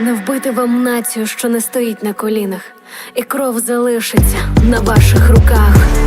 Не вбити вам націю, що не стоїть на колінах, і кров залишиться на ваших руках.